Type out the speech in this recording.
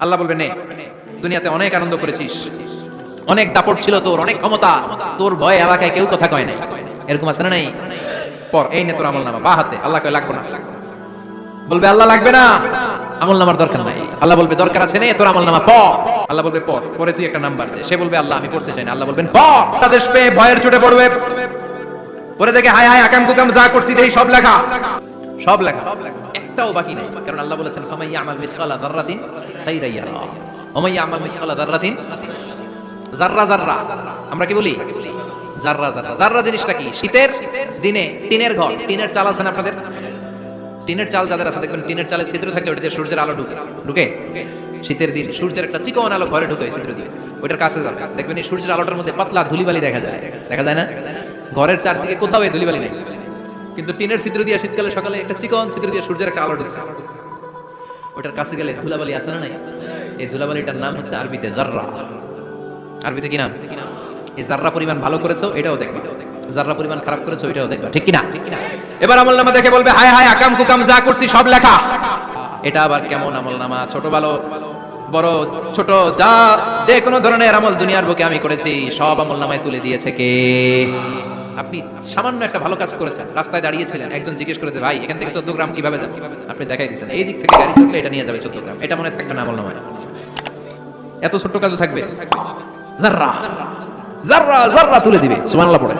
আল্লাহ বলবে নে, দুনিয়াতে অনেক আনন্দ করেছিস। অনেক দাপট ছিল তোর, অনেক ক্ষমতা। তোর ভয়ে এলাকায় কেউ কথা কয় নাই। এরকম আছে না নাই? পর, এই নে তোর আমল নামা বা হাতে। আল্লাহ কয়, লাগবে না। বলবে, আল্লাহ লাগবে না। আমল নামার দরকার নাই। আল্লাহ বলবে, দরকার আছে নে তোর আমল নামা পর। আল্লাহ বলবে, পর, পরে তুই একটা নাম্বার দে। সে বলবে, আল্লাহ, আমি পড়তে চাই না। আল্লাহ বলবেন, পর। তাদের পেয়ে ভয়ের চোটে পড়বে। পরে দেখে হায় হায় আকাম কুকাম যা করছি দেই সব লেখা। সব লেখা। একটাও বাকি নাই। কারণ আল্লাহ বলেছেন ফামাইয়া মিসকালা মিসকালা জাররা জাররা আমরা কি বলি? জাররা জাররা জাররা জিনিসটা কি? শীতের দিনে টিনের ঘর। টিনের চাল আছে আপনাদের? টিনের চাল যাদের আছে, দেখবেন টিনের চালে ছিদ্র থাকে ওটাতে সূর্যের আলো ঢুকে। ঢুকে? শীতের দিন সূর্যের একটা চিকন আলো ঘরে ঢুকে ছিদ্র দিয়ে। ওইটার কাছে দেখবেন এই সূর্যের আলোটার মধ্যে পাতলা ধুলিবালি দেখা যায়। দেখা যায় না? ঘরের চারদিকে কোথাও ধুলিবালি নেই। কিন্তু টিনের ছিদ্র দিয়ে শীতকালে সকালে একটা চিকন ছিদ্র দিয়ে সূর্যের একটা আলো ঢুকছে। ওটার কাছে গেলে ধুলাবালি আছে না নাই? এই ধুলাবালিটার নাম হচ্ছে আরবিতে জাররা। আরবিতে কি নাম? এই জাররা পরিমাণ ভালো করেছ, এটাও দেখবা। জাররা পরিমাণ খারাপ করেছ, এটাও দেখবা। ঠিক কি না? এবার আমল নামা দেখে বলবে, হায় হায়, আকাম কুকাম যা করছি, সব লেখা। এটা আবার কেমন আমল নামা? ছোট ভালো বড়, ছোট, যা যে কোনো ধরনের আমল দুনিয়ার বুকে আমি করেছি, সব আমল নামায় তুলে দিয়েছে কে? আপনি সামান্য একটা ভালো কাজ করেছেন। রাস্তায় দাঁড়িয়েছিলেন, একজন জিজ্ঞেস করেছে, ভাই, এখান থেকে চোদ্দ গ্রাম কীভাবে যাবে? আপনি দেখাই দিচ্ছেন, এই দিক থেকে গাড়ি থাকলে এটা নিয়ে যাবে চোদ্দ গ্রাম। এটা মনে থাকবে না আমল নামায় এত ছোট্ট কাজও থাকবে? জাররা জাররা জাররা তুলে দিবে, সুবহানাল্লাহ পড়ে।